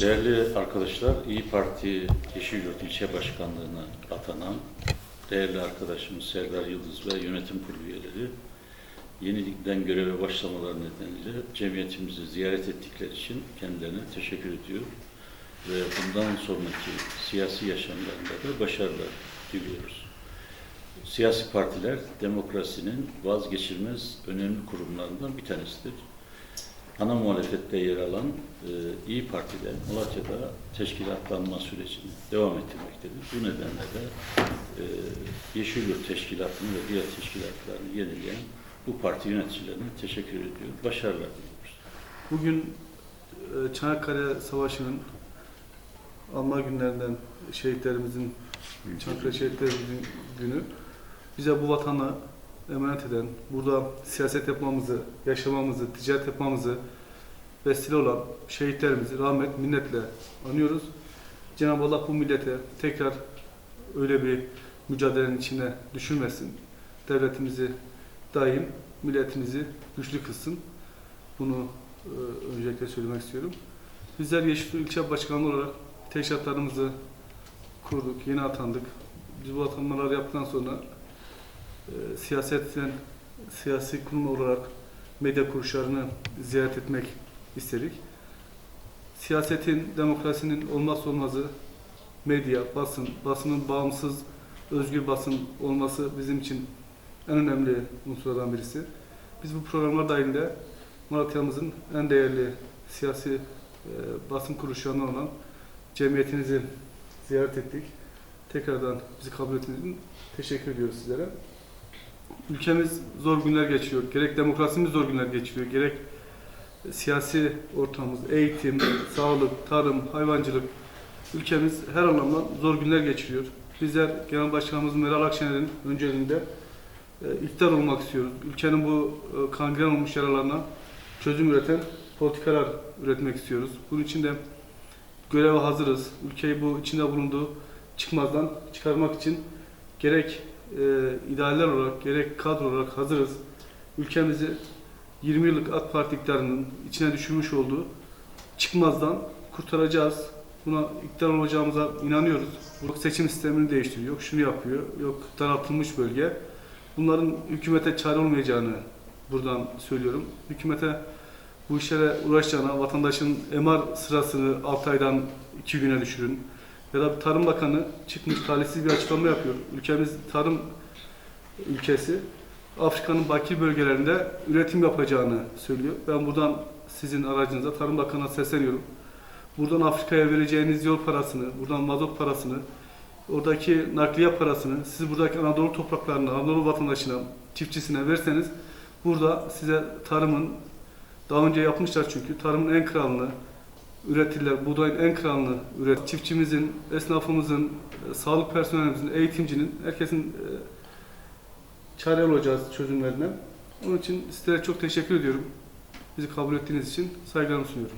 Değerli arkadaşlar, İyi Parti Yeşilyurt İlçe Başkanlığı'na atanan değerli arkadaşımız Serdar Yıldız ve yönetim kurulu üyeleri yeniden göreve başlamaları nedeniyle cemiyetimizi ziyaret ettikleri için kendilerine teşekkür ediyor ve bundan sonraki siyasi yaşamlarında da başarılar diliyoruz. Siyasi partiler demokrasinin vazgeçilmez önemli kurumlarından bir tanesidir ana muhalefette yer alan e, İyi Parti'de Malatya'da teşkilatlanma sürecini devam ettirmektedir. Bu nedenle de e, Yeşilyurt Teşkilatı'nı ve diğer teşkilatlarını yenileyen bu parti yöneticilerine teşekkür ediyor. Başarılar diliyoruz. Bugün e, Çanakkale Savaşı'nın anma günlerinden şehitlerimizin, Çanakkale şehitlerimizin günü. Bize bu vatanı emanet eden, burada siyaset yapmamızı, yaşamamızı, ticaret yapmamızı vesile olan şehitlerimizi rahmet, minnetle anıyoruz. Cenab-ı Allah bu millete tekrar öyle bir mücadelenin içine düşürmesin. Devletimizi daim, milletimizi güçlü kılsın. Bunu e, öncelikle söylemek istiyorum. Bizler Yeşilköy İlçe Başkanlığı olarak teşkilatlarımızı kurduk, yeni atandık. Biz bu atanmaları yaptıktan sonra e, siyasetten, siyasi kurum olarak medya kuruluşlarını ziyaret etmek istedik. Siyasetin, demokrasinin olmazsa olmazı medya, basın, basının bağımsız, özgür basın olması bizim için en önemli unsurlardan birisi. Biz bu programlar dahilinde Malatya'mızın en değerli siyasi e, basın kuruluşlarından olan cemiyetinizi ziyaret ettik. Tekrardan bizi kabul ettiğiniz için teşekkür ediyoruz sizlere. Ülkemiz zor günler geçiriyor. Gerek demokrasimiz zor günler geçiriyor. Gerek siyasi ortamımız, eğitim, sağlık, tarım, hayvancılık ülkemiz her anlamda zor günler geçiriyor. Bizler Genel Başkanımız Meral Akşener'in önceliğinde e, iktidar olmak istiyoruz. Ülkenin bu e, kangren olmuş yaralarına çözüm üreten politikalar üretmek istiyoruz. Bunun için de göreve hazırız. Ülkeyi bu içinde bulunduğu çıkmazdan çıkarmak için gerek e, idealler olarak gerek kadro olarak hazırız. Ülkemizi 20 yıllık AK Parti iktidarının içine düşürmüş olduğu çıkmazdan kurtaracağız. Buna iktidar olacağımıza inanıyoruz. Yok seçim sistemini değiştiriyor, yok şunu yapıyor, yok daraltılmış bölge. Bunların hükümete çare olmayacağını buradan söylüyorum. Hükümete bu işlere uğraşacağına vatandaşın MR sırasını 6 aydan 2 güne düşürün. Ya da Tarım Bakanı çıkmış talihsiz bir açıklama yapıyor. Ülkemiz tarım ülkesi. Afrika'nın bakir bölgelerinde üretim yapacağını söylüyor. Ben buradan sizin aracınıza Tarım Bakanı'na sesleniyorum. Buradan Afrika'ya vereceğiniz yol parasını, buradan mazot parasını, oradaki nakliye parasını siz buradaki Anadolu topraklarına, Anadolu vatandaşına, çiftçisine verseniz burada size tarımın daha önce yapmışlar çünkü tarımın en kralını üretirler. Buğdayın en kralını üret. Çiftçimizin, esnafımızın, sağlık personelimizin, eğitimcinin, herkesin e, çare olacağız çözümlerine. Onun için sizlere çok teşekkür ediyorum. Bizi kabul ettiğiniz için saygılarımı sunuyorum.